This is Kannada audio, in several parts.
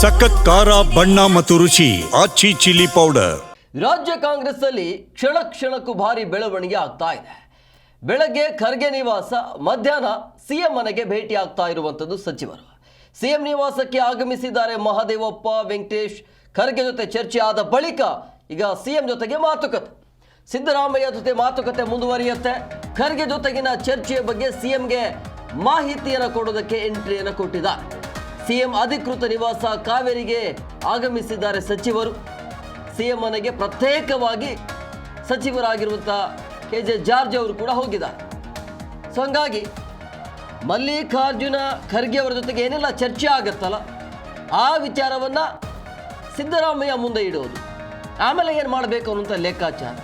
ಸಖತ್ ಖಾರ, ಬಣ್ಣ ಮತ್ತು ರುಚಿ, ಆಚಿ ಚಿಲ್ಲಿ ಪೌಡರ್. ರಾಜ್ಯ ಕಾಂಗ್ರೆಸ್ನಲ್ಲಿ ಕ್ಷಣ ಕ್ಷಣಕ್ಕೂ ಭಾರಿ ಬೆಳವಣಿಗೆ ಆಗ್ತಾ ಇದೆ. ಬೆಳಗ್ಗೆ ಖರ್ಗೆ ನಿವಾಸ, ಮಧ್ಯಾಹ್ನ ಸಿಎಂ ಮನೆಗೆ ಭೇಟಿ ಆಗ್ತಾ ಇರುವಂಥದ್ದು ಸಚಿವರು. ಸಿಎಂ ನಿವಾಸಕ್ಕೆ ಆಗಮಿಸಿದ್ದಾರೆ ಮಹಾದೇವಪ್ಪ, ವೆಂಕಟೇಶ್. ಖರ್ಗೆ ಜೊತೆ ಚರ್ಚೆ ಆದ ಬಳಿಕ ಈಗ ಸಿಎಂ ಜೊತೆಗೆ ಮಾತುಕತೆ. ಸಿದ್ದರಾಮಯ್ಯ ಜೊತೆ ಮಾತುಕತೆ ಮುಂದುವರಿಯುತ್ತೆ. ಖರ್ಗೆ ಜೊತೆಗಿನ ಚರ್ಚೆಯ ಬಗ್ಗೆ ಸಿಎಂಗೆ ಮಾಹಿತಿಯನ್ನು ಕೊಡೋದಕ್ಕೆ ಎಂಟ್ರಿಯನ್ನು ಕೊಟ್ಟಿದ್ದಾರೆ. ಸಿಎಂ ಅಧಿಕೃತ ನಿವಾಸ ಕಾವೇರಿಗೆ ಆಗಮಿಸಿದ್ದಾರೆ ಸಚಿವರು. ಸಿಎಂ ಮನೆಗೆ ಪ್ರತ್ಯೇಕವಾಗಿ ಸಚಿವರಾಗಿರುವಂಥ ಕೆ ಜೆ ಜಾರ್ಜ್ ಅವರು ಕೂಡ ಹೋಗಿದ್ದಾರೆ. ಸೊ ಹಂಗಾಗಿ ಮಲ್ಲಿಕಾರ್ಜುನ ಖರ್ಗೆ ಅವರ ಜೊತೆಗೆ ಏನೆಲ್ಲ ಚರ್ಚೆ ಆಗುತ್ತಲ್ಲ, ಆ ವಿಚಾರವನ್ನು ಸಿದ್ದರಾಮಯ್ಯ ಮುಂದೆ ಇಡುವುದು. ಆಮೇಲೆ ಏನು ಮಾಡಬೇಕು ಅನ್ನುವಂಥ ಲೆಕ್ಕಾಚಾರ.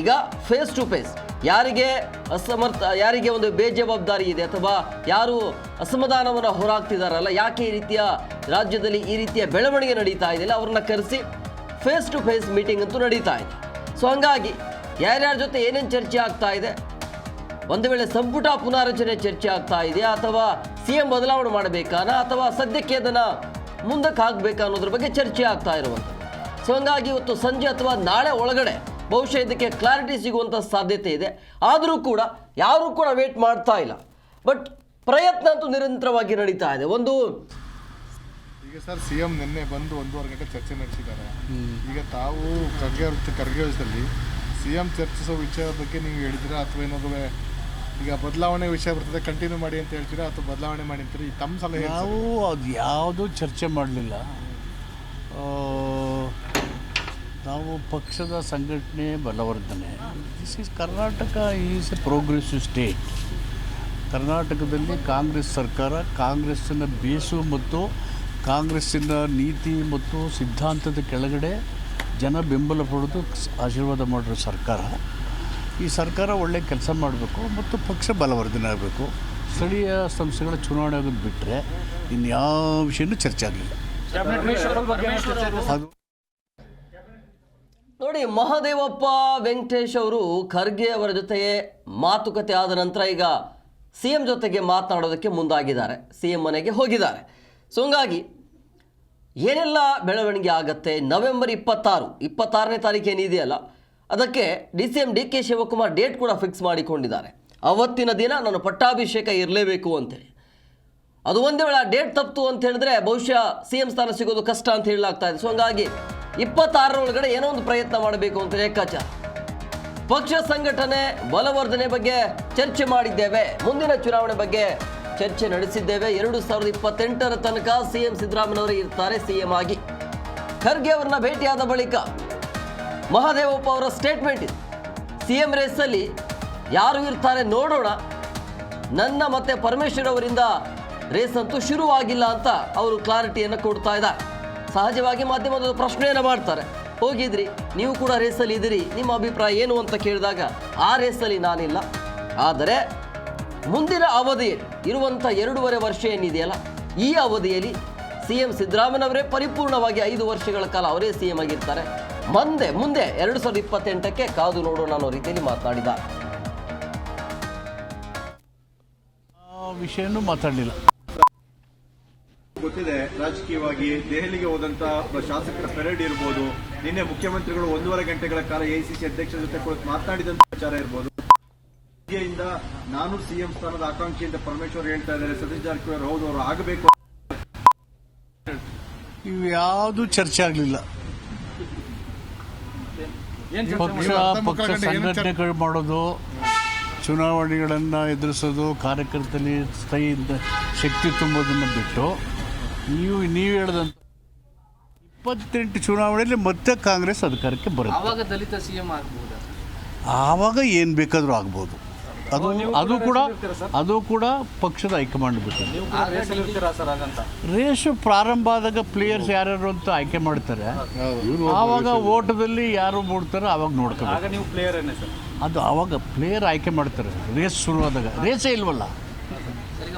ಈಗ ಫೇಸ್ ಟು ಫೇಸ್ ಯಾರಿಗೆ ಅಸಮರ್ಥ, ಯಾರಿಗೆ ಒಂದು ಬೇಜವಾಬ್ದಾರಿ ಇದೆ ಅಥವಾ ಯಾರು ಅಸಮಾಧಾನವನ್ನು ಹೊರಾಗ್ತಿದಾರಲ್ಲ ಯಾಕೆ ಈ ರೀತಿಯ ರಾಜ್ಯದಲ್ಲಿ ಈ ರೀತಿಯ ಬೆಳವಣಿಗೆ ನಡೀತಾ ಇದೆಯಲ್ಲ ಅವ್ರನ್ನ ಕರೆಸಿ ಫೇಸ್ ಟು ಫೇಸ್ ಮೀಟಿಂಗ್ ಅಂತೂ ನಡೀತಾ ಇದೆ. ಸೊ ಹಂಗಾಗಿ ಯಾರ್ಯಾರ ಜೊತೆ ಏನೇನು ಚರ್ಚೆ ಆಗ್ತಾ ಇದೆ, ಒಂದು ವೇಳೆ ಸಂಪುಟ ಪುನಾರಚನೆ ಚರ್ಚೆ ಆಗ್ತಾ ಇದೆಯಾ, ಅಥವಾ ಸಿ ಎಂ ಬದಲಾವಣೆ ಮಾಡಬೇಕಾನ, ಅಥವಾ ಸದ್ಯಕ್ಕೆ ಅದನ್ನು ಮುಂದಕ್ಕೆ ಹಾಕಬೇಕಾ ಅನ್ನೋದ್ರ ಬಗ್ಗೆ ಚರ್ಚೆ ಆಗ್ತಾ ಇರುವಂಥದ್ದು. ಸೊ ಹಂಗಾಗಿ ಇವತ್ತು ಸಂಜೆ ಅಥವಾ ನಾಳೆ ಒಳಗಡೆ ಬಹುಶಃ ಇದಕ್ಕೆ ಕ್ಲಾರಿಟಿ ಸಿಗುವಂಥ ಸಾಧ್ಯತೆ ಇದೆ. ಆದರೂ ಕೂಡ ಯಾರೂ ಕೂಡ ವೇಟ್ ಮಾಡ್ತಾ ಇಲ್ಲ. ಬಟ್ ಪ್ರಯತ್ನ ಅಂತೂ ನಿರಂತರವಾಗಿ ನಡೀತಾ ಇದೆ. ಒಂದು ಈಗ ಸರ್ ಸಿ ಎಂ ನಿನ್ನೆ ಬಂದು ಒಂದೂವರೆ ಗಂಟೆ ಚರ್ಚೆ ನಡೆಸಿದ್ದಾರೆ. ಈಗ ತಾವು ಖರ್ಗೆ ಅವ್ರ ಖರ್ಗೆ ವಿಷಯದಲ್ಲಿ ಸಿ ಎಂ ಚರ್ಚಿಸೋ ವಿಷಯ ಬಗ್ಗೆ ನೀವು ಹೇಳಿದಿರಾ ಅಥವಾ ಏನಾದ್ರು ಈಗ ಬದಲಾವಣೆ ವಿಷಯ ಬರ್ತದೆ ಕಂಟಿನ್ಯೂ ಮಾಡಿ ಅಂತ ಹೇಳ್ತೀರಾ? ಅಥವಾ ಬದಲಾವಣೆ ಮಾಡಿ ಅಂತೀರಿ? ತಮ್ಮ ಸಲಹೆ ಏನು ನಾವು ಅದು ಯಾವುದೂ ಚರ್ಚೆ ಮಾಡಲಿಲ್ಲ. ನಾವು ಪಕ್ಷದ ಸಂಘಟನೆ ಬಲವರ್ಧನೆ. This is Karnataka is a progressive state ಕರ್ನಾಟಕದಲ್ಲಿ ಕಾಂಗ್ರೆಸ್ ಸರ್ಕಾರ ಕಾಂಗ್ರೆಸ್ಸಿನ ಬೇಸು ಮತ್ತು ಕಾಂಗ್ರೆಸ್ಸಿನ ನೀತಿ ಮತ್ತು ಸಿದ್ಧಾಂತದ ಕೆಳಗಡೆ ಜನ ಬೆಂಬಲ ಪಡೆದು ಆಶೀರ್ವಾದ ಮಾಡಿರೋ ಸರ್ಕಾರ. ಈ ಸರ್ಕಾರ ಒಳ್ಳೆ ಕೆಲಸ ಮಾಡಬೇಕು ಮತ್ತು ಪಕ್ಷ ಬಲವರ್ಧನೆ ಆಗಬೇಕು. ಸ್ಥಳೀಯ ಸಂಸ್ಥೆಗಳ ಚುನಾವಣೆ ಆಗೋದು ಬಿಟ್ಟರೆ ಇನ್ಯಾವ ವಿಷಯನೂ ಚರ್ಚೆ ಆಗಲಿಲ್ಲ. ಅದು ನೋಡಿ, ಮಹದೇವಪ್ಪ ವೆಂಕಟೇಶ್ ಅವರು ಖರ್ಗೆ ಅವರ ಜೊತೆಗೆ ಮಾತುಕತೆ ಆದ ನಂತರ ಈಗ ಸಿ ಎಂ ಜೊತೆಗೆ ಮಾತನಾಡೋದಕ್ಕೆ ಮುಂದಾಗಿದ್ದಾರೆ. ಸಿ ಎಂ ಮನೆಗೆ ಹೋಗಿದ್ದಾರೆ. ಸೊ ಹಂಗಾಗಿ ಏನೆಲ್ಲ ಬೆಳವಣಿಗೆ ಆಗುತ್ತೆ? ನವೆಂಬರ್ ಇಪ್ಪತ್ತಾರು, ಇಪ್ಪತ್ತಾರನೇ ತಾರೀಕು ಏನಿದೆಯಲ್ಲ, ಅದಕ್ಕೆ D C M D K Shivakumar date ಕೂಡ ಫಿಕ್ಸ್ ಮಾಡಿಕೊಂಡಿದ್ದಾರೆ. ಅವತ್ತಿನ ದಿನ ನಾನು ಪಟ್ಟಾಭಿಷೇಕ ಇರಲೇಬೇಕು ಅಂತೇಳಿ. ಅದು ಒಂದೇ ವೇಳೆ ಆ ಡೇಟ್ ತಪ್ಪಿತು ಅಂತ ಹೇಳಿದ್ರೆ ಬಹುಶಃ ಸಿ ಎಂ ಸ್ಥಾನ ಸಿಗೋದು ಕಷ್ಟ ಅಂತ ಹೇಳಲಾಗ್ತಾ ಇದೆ. ಸೊ ಹಂಗಾಗಿ ಇಪ್ಪತ್ತಾರರ ಒಳಗಡೆ ಏನೋ ಒಂದು ಪ್ರಯತ್ನ ಮಾಡಬೇಕು ಅಂತ ಲೆಕ್ಕಾಚಾರ ಪಕ್ಷ ಸಂಘಟನೆ ಬಲವರ್ಧನೆ ಬಗ್ಗೆ ಚರ್ಚೆ ಮಾಡಿದ್ದೇವೆ. ಮುಂದಿನ ಚುನಾವಣೆ ಬಗ್ಗೆ ಚರ್ಚೆ ನಡೆಸಿದ್ದೇವೆ. ಎರಡು ಸಾವಿರದ ಇಪ್ಪತ್ತೆಂಟರ ತನಕ ಸಿ ಎಂ ಸಿದ್ದರಾಮಯ್ಯನವರು ಇರ್ತಾರೆ ಸಿ ಎಂ ಆಗಿ. ಖರ್ಗೆ ಅವರನ್ನ ಭೇಟಿಯಾದ ಬಳಿಕ ಮಹಾದೇವಪ್ಪ ಅವರ ಸ್ಟೇಟ್ಮೆಂಟ್ ಇದೆ. ಸಿ ಎಂ ರೇಸಲ್ಲಿ ಯಾರು ಇರ್ತಾರೆ ನೋಡೋಣ. ನನ್ನ ಮತ್ತೆ ಪರಮೇಶ್ವರ್ ಅವರಿಂದ ರೇಸ್ ಅಂತೂ ಶುರುವಾಗಿಲ್ಲ ಅಂತ ಅವರು ಕ್ಲಾರಿಟಿಯನ್ನು ಕೊಡ್ತಾ ಇದ್ದಾರೆ. ಸಹಜವಾಗಿ ಮಾಧ್ಯಮದ ಪ್ರಶ್ನೆಯನ್ನು ಮಾಡ್ತಾರೆ. ಹೋಗಿದ್ರಿ, ನೀವು ಕೂಡ ರೇಸಲ್ಲಿ ಇದ್ದೀರಿ, ನಿಮ್ಮ ಅಭಿಪ್ರಾಯ ಏನು ಅಂತ ಕೇಳಿದಾಗ ಆ ರೇಸಲ್ಲಿ ನಾನಿಲ್ಲ. ಆದರೆ ಮುಂದಿನ ಅವಧಿ ಇರುವಂಥ ಎರಡೂವರೆ ವರ್ಷ ಏನಿದೆಯಲ್ಲ, ಈ ಅವಧಿಯಲ್ಲಿ ಸಿ ಎಂ ಸಿದ್ದರಾಮಯ್ಯವರೇ ಪರಿಪೂರ್ಣವಾಗಿ ಐದು ವರ್ಷಗಳ ಕಾಲ ಅವರೇ ಸಿ ಎಂ ಆಗಿರ್ತಾರೆ. ಮುಂದೆ ಮುಂದೆ ಎರಡು ಸಾವಿರದ ಇಪ್ಪತ್ತೆಂಟಕ್ಕೆ ಕಾದು ನೋಡೋಣ ಅನ್ನೋ ರೀತಿಯಲ್ಲಿ ಮಾತನಾಡಿದ ವಿಷಯನೂ ಮಾತಾಡಲಿಲ್ಲ. ಗೊತ್ತಿದೆ ರಾಜಕೀಯವಾಗಿ ದೆಹಲಿಗೆ ಹೋದಂತ ಶಾಸಕರ ಪೆರೇಡ್ ಇರ್ಬೋದು ನಿನ್ನೆ ಮುಖ್ಯಮಂತ್ರಿಗಳು ಒಂದೂವರೆ ಗಂಟೆಗಳ ಕಾಲ ಎಐಸಿಸಿ ಅಧ್ಯಕ್ಷರ ಜೊತೆ ಕುಳಿತು ಮಾತನಾಡಿದಂತ ವಿಚಾರ ಇರ್ಬೋದು. ಇಂದ ನಾನು ಸಿಎಂ ಸ್ಥಾನದ ಆಕಾಂಕ್ಷಿ ಅಂತ ಪರಮೇಶ್ವರ್ ಹೇಳ್ತಾ ಇದ್ದಾರೆ ಸತೀಶ್ ಜಾರಕಿಹೊಳಿ ಹೌದು ಅವರು ಆಗಬೇಕು. ಇವು ಯಾವುದೂ ಚರ್ಚೆ ಆಗಲಿಲ್ಲ. ಪಕ್ಷ ಪಕ್ಷ ಸಂಘಟನೆಗಳು ಮಾಡೋದು ಚುನಾವಣೆಗಳನ್ನು ಎದುರಿಸೋದು ಕಾರ್ಯಕರ್ತರಲ್ಲಿ ಸ್ಥೈಯಿಂದ ಶಕ್ತಿ ತುಂಬೋದನ್ನು ಬಿಟ್ಟು ನೀವು ನೀವು ಹೇಳ್ದಂತ ಇಪ್ಪತ್ತೆಂಟು ಚುನಾವಣೆಯಲ್ಲಿ ಮತ್ತೆ ಕಾಂಗ್ರೆಸ್ ಅಧಿಕಾರಕ್ಕೆ ಬರುತ್ತೆ. ಆವಾಗ ದಲಿತ ಸಿಎಂ ಎಂ ಆವಾಗ ಏನು ಬೇಕಾದರೂ ಆಗ್ಬೋದು. ಅದು ಅದು ಕೂಡ ಅದು ಕೂಡ ಪಕ್ಷದ ಹೈಕಮಾಂಡ್ ಬಿಟ್ಟಿದೆ ರೇಸು ಪ್ರಾರಂಭ ಆದಾಗ ಪ್ಲೇಯರ್ಸ್ ಯಾರ್ಯಾರು ಅಂತ ಆಯ್ಕೆ ಮಾಡ್ತಾರೆ. ಆವಾಗ ಓಟದಲ್ಲಿ ಯಾರು ಮೂಡ್ತಾರೆ ಆವಾಗ ಸರ್. ಅದು ಆವಾಗ ಪ್ಲೇಯರ್ ಆಯ್ಕೆ ಮಾಡ್ತಾರೆ. ರೇಸ್ ಶುರುವಾದಾಗ. ರೇಸೇ ಇಲ್ವಲ್ಲ?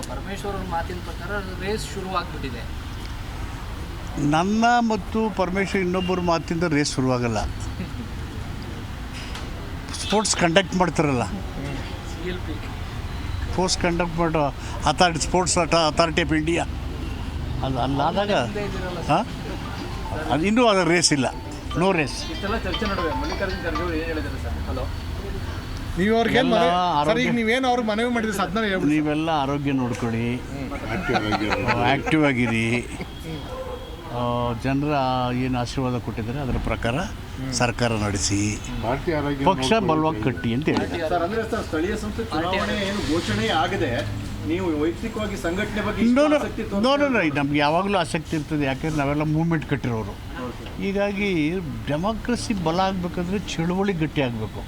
ಪರಮೇಶ್ವರ್ ಅವ್ರ ಮಾತಿನ ಪ್ರಕಾರ ರೇಸ್ ಶುರುವಾಗ್ಬಿಟ್ಟಿದೆ. ನನ್ನ ಮತ್ತು ಪರಮೇಶ್ವರ್ ಇನ್ನೊಬ್ಬರ ಮಾತಿಂದ ರೇಸ್ ಶುರುವಾಗಲ್ಲ. ಸ್ಪೋರ್ಟ್ಸ್ ಕಂಡಕ್ಟ್ ಮಾಡ್ತಾರಲ್ಲ. ಸ್ಪೋರ್ಟ್ಸ್ ಕಂಡಕ್ಟ್ ಮಾಡೋ authority sports authority of India ಅದು ಅಲ್ಲಾದಾಗ ಹಾಂ? ಅದು ಇನ್ನೂ ಅದು ರೇಸ್ ಇಲ್ಲ. ನೋ ರೇಸ್ ಇಷ್ಟೆಲ್ಲ ಚರ್ಚೆ ನಡುವೆ ಮಲ್ಲಿಕಾರ್ಜುನ್ ಖರ್ಗೆ ಏನು ಹೇಳಿದ್ರು ಸರ್ ಹಲೋ ನೀವು ಅವ್ರಿಗೆ ಎಲ್ಲ ಸರ್ ಆರೋಗ್ಯ- ಈಗ ನೀವೇನು ಅವ್ರಿಗೆ ಮನವಿ ಮಾಡಿದ್ರೆ ಸರ್ ಅದನ್ನ ಹೇಳ್ಬಿಡಿ ನೀವೆಲ್ಲ ಆರೋಗ್ಯ ನೋಡ್ಕೊಳ್ಳಿ. ಆ್ಯಕ್ಟಿವ್ ಆಗಿರಿ. ಜನರ ಏನು ಆಶೀರ್ವಾದ ಕೊಟ್ಟಿದ್ದಾರೆ ಅದರ ಪ್ರಕಾರ ಸರ್ಕಾರ ನಡೆಸಿ. ಪಕ್ಷ ಬಲವಾಗಿ ಕಟ್ಟಿ ಅಂತ ಹೇಳಿ ಸರ್ ಅಂದ್ರೆ ಸರ್ ಸ್ಥಳೀಯ ಸಂಸ್ಥೆ ಚುನಾವಣೆ ಏನು ಘೋಷಣೆ ಆಗದೆ ನೀವು ವೈಯಕ್ತಿಕವಾಗಿ ಸಂಘಟನೆ ಬಗ್ಗೆ ಇಷ್ಟು ಆಸಕ್ತಿ ನಮ್ಗೆ ಯಾವಾಗಲೂ ಆಸಕ್ತಿ ಇರ್ತದೆ. ಯಾಕೆಂದ್ರೆ ನಾವೆಲ್ಲ ಮೂವ್ಮೆಂಟ್ ಕಟ್ಟಿರೋರು. ಹೀಗಾಗಿ ಡೆಮೋಕ್ರಸಿ ಬಲ ಆಗಬೇಕಂದ್ರೆ ಚಳುವಳಿ ಗಟ್ಟಿ ಆಗಬೇಕು.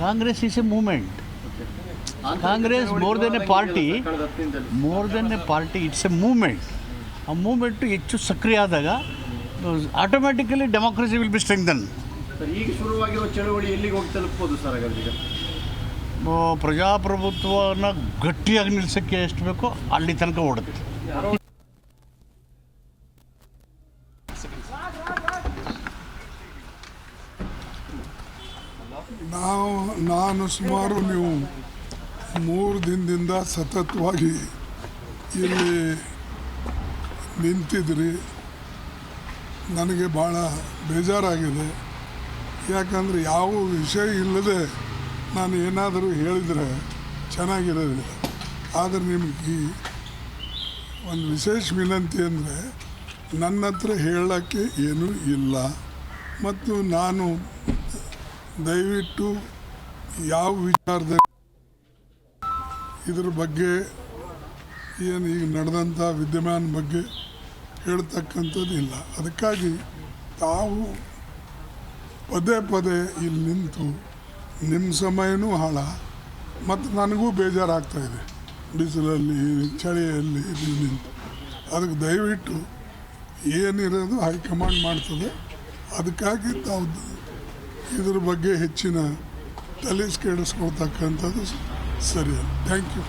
Congress is a movement Congress more than a party more than a party it's a movement ಆ ಮೂಮೆಂಟು ಹೆಚ್ಚು ಸಕ್ರಿಯ ಆದಾಗ automatically democracy will be strengthen ಈಗ ಶುರುವಾಗಿರುವ ಚಳವಳಿ ಎಲ್ಲಿಗೆ ಹೋಗಿ ತಲುಪಬಹುದು ಸರ್ ಹಾಗಾದ್ರೆ ಪ್ರಜಾಪ್ರಭುತ್ವನ ಗಟ್ಟಿಯಾಗಿ ನಿಲ್ಸೋಕ್ಕೆ ಎಷ್ಟು ಬೇಕೋ ಅಲ್ಲಿ ತನಕ ಓಡುತ್ತೆ. ನಾವು, ನಾನು ಸುಮಾರು ನೀವು ಮೂರು ದಿನದಿಂದ ಸತತವಾಗಿ ಇಲ್ಲಿ ನಿಂತಿದ್ರಿ. ನನಗೆ ಭಾಳ ಬೇಜಾರಾಗಿದೆ. ಯಾಕಂದರೆ ಯಾವ ವಿಷಯ ಇಲ್ಲದೆ ನಾನು ಏನಾದರೂ ಹೇಳಿದರೆ ಚೆನ್ನಾಗಿರೋದಿಲ್ಲ ಆದರೆ ನಿಮಗೆ ಒಂದು ವಿಶೇಷ ವಿನಂತಿ ಅಂದರೆ ನನ್ನ ಹತ್ರ ಹೇಳೋಕ್ಕೆ ಏನೂ ಇಲ್ಲ. ಮತ್ತು ನಾನು ದಯವಿಟ್ಟು ಯಾವ ವಿಚಾರದಲ್ಲಿ ಇದ್ರ ಬಗ್ಗೆ ಏನು ಈಗ ನಡೆದಂಥ ವಿದ್ಯಮಾನ ಬಗ್ಗೆ ಹೇಳ್ತಕ್ಕಂಥದ್ದು ಇಲ್ಲ. ಅದಕ್ಕಾಗಿ ತಾವು ಪದೇ ಪದೇ ಇಲ್ಲಿ ನಿಂತು ನಿಮ್ಮ ಸಮಯನೂ ಹಾಳ, ಮತ್ತು ನನಗೂ ಬೇಜಾರಾಗ್ತಾ ಇದೆ. ಬಿಸಿಲಲ್ಲಿ, ಚಳಿಯಲ್ಲಿ ಇಲ್ಲಿ ನಿಂತು. ಅದಕ್ಕೆ ದಯವಿಟ್ಟು ಏನಿರೋದು ಹೈಕಮಾಂಡ್ ಮಾಡ್ತದೆ. ಅದಕ್ಕಾಗಿ ತಾವು ಇದ್ರ ಬಗ್ಗೆ ಹೆಚ್ಚಿನ ತಲೆ ಕೆಡಿಸ್ಕೊಳ್ತಕ್ಕಂಥದ್ದು ಸರಿ. ಥ್ಯಾಂಕ್ ಯು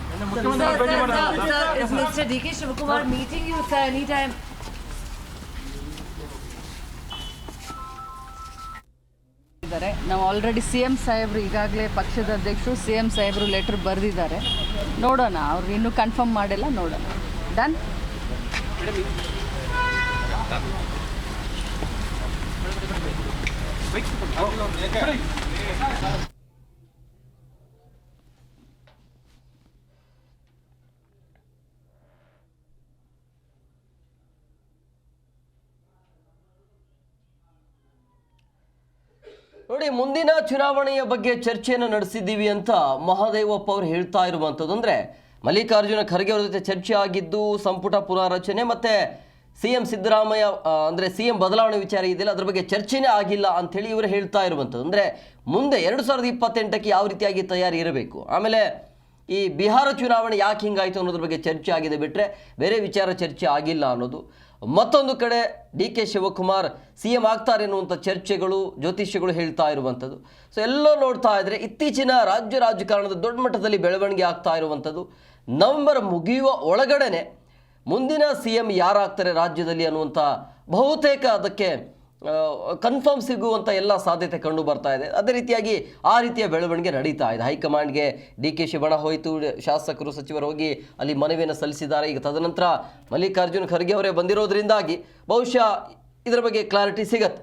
ನಾವು ಆಲ್ರೆಡಿ ಸಿ ಎಂ ಸಾಹೇಬ್ರು ಈಗಾಗಲೇ ಪಕ್ಷದ ಅಧ್ಯಕ್ಷರು ಸಿ ಎಂ ಸಾಹೇಬರು ಲೆಟರ್ ಬರೆದಿದ್ದಾರೆ. ನೋಡೋಣ ಅವ್ರು ಇನ್ನೂ ಕನ್ಫರ್ಮ್ ಮಾಡಿಲ್ಲ ನೋಡೋಣ. ಡನ್ ನೋಡಿ, ಮುಂದಿನ ಚುನಾವಣೆಯ ಬಗ್ಗೆ ಚರ್ಚೆಯನ್ನು ನಡೆಸಿದ್ದೀವಿ ಅಂತ ಮಹಾದೇವಪ್ಪ ಅವರು ಹೇಳ್ತಾ ಇರುವಂಥದ್ದು. ಅಂದರೆ ಮಲ್ಲಿಕಾರ್ಜುನ ಖರ್ಗೆ ಅವರ ಜೊತೆ ಚರ್ಚೆ ಆಗಿದ್ದು, ಸಂಪುಟ ಪುನಾರಚನೆ, ಮತ್ತೆ ಸಿ ಎಂ ಸಿದ್ದರಾಮಯ್ಯ ಅಂದರೆ ಸಿ ಎಂ ಬದಲಾವಣೆ ವಿಚಾರ ಇದೆಯಲ್ಲ, ಅದ್ರ ಬಗ್ಗೆ ಚರ್ಚೆನೇ ಆಗಿಲ್ಲ ಅಂಥೇಳಿ ಇವರು ಹೇಳ್ತಾ ಇರುವಂಥದ್ದು. ಅಂದರೆ ಮುಂದೆ ಎರಡು ಸಾವಿರದ ಇಪ್ಪತ್ತೆಂಟಕ್ಕೆ ಯಾವ ರೀತಿಯಾಗಿ ತಯಾರಿ ಇರಬೇಕು? ಆಮೇಲೆ ಈ ಬಿಹಾರ ಚುನಾವಣೆ ಯಾಕೆ ಹಿಂಗಾಯಿತು ಅನ್ನೋದ್ರ ಬಗ್ಗೆ ಚರ್ಚೆ ಆಗಿದೆ ಬಿಟ್ಟರೆ ಬೇರೆ ವಿಚಾರ ಚರ್ಚೆ ಆಗಿಲ್ಲ ಅನ್ನೋದು. ಮತ್ತೊಂದು ಕಡೆ D K Shivakumar C M ಆಗ್ತಾರೆ ಅನ್ನುವಂಥ ಚರ್ಚೆಗಳು, ಜ್ಯೋತಿಷ್ಯಗಳು ಹೇಳ್ತಾ ಇರುವಂಥದ್ದು. ಸೊ ಎಲ್ಲೋ ನೋಡ್ತಾ ಇದ್ರೆ ಇತ್ತೀಚಿನ ರಾಜ್ಯ ರಾಜಕಾರಣದ ದೊಡ್ಡ ಮಟ್ಟದಲ್ಲಿ ಬೆಳವಣಿಗೆ ಆಗ್ತಾ ಇರುವಂಥದ್ದು. ನವೆಂಬರ್ ಮುಗಿಯುವ ಒಳಗಡೆನೆ ಮುಂದಿನ ಸಿ ಎಂ ಯಾರಾಗ್ತಾರೆ ರಾಜ್ಯದಲ್ಲಿ ಅನ್ನುವಂಥ ಬಹುತೇಕ ಅದಕ್ಕೆ ಕನ್ಫರ್ಮ್ ಸಿಗುವಂಥ ಎಲ್ಲ ಸಾಧ್ಯತೆ ಕಂಡು ಬರ್ತಾ ಇದೆ. ಅದೇ ರೀತಿಯಾಗಿ ಆ ರೀತಿಯ ಬೆಳವಣಿಗೆ ನಡೀತಾ ಇದೆ. ಹೈಕಮಾಂಡ್ಗೆ ಡಿ ಕೆ ಶಿವಣ ಹೋಯಿತು. ಶಾಸಕರು, ಸಚಿವರು ಹೋಗಿ ಅಲ್ಲಿ ಮನವಿಯನ್ನು ಸಲ್ಲಿಸಿದ್ದಾರೆ. ಈಗ ತದನಂತರ ಮಲ್ಲಿಕಾರ್ಜುನ್ ಖರ್ಗೆ ಅವರೇ ಬಂದಿರೋದ್ರಿಂದಾಗಿ ಬಹುಶಃ ಇದರ ಬಗ್ಗೆ ಕ್ಲಾರಿಟಿ ಸಿಗತ್ತೆ.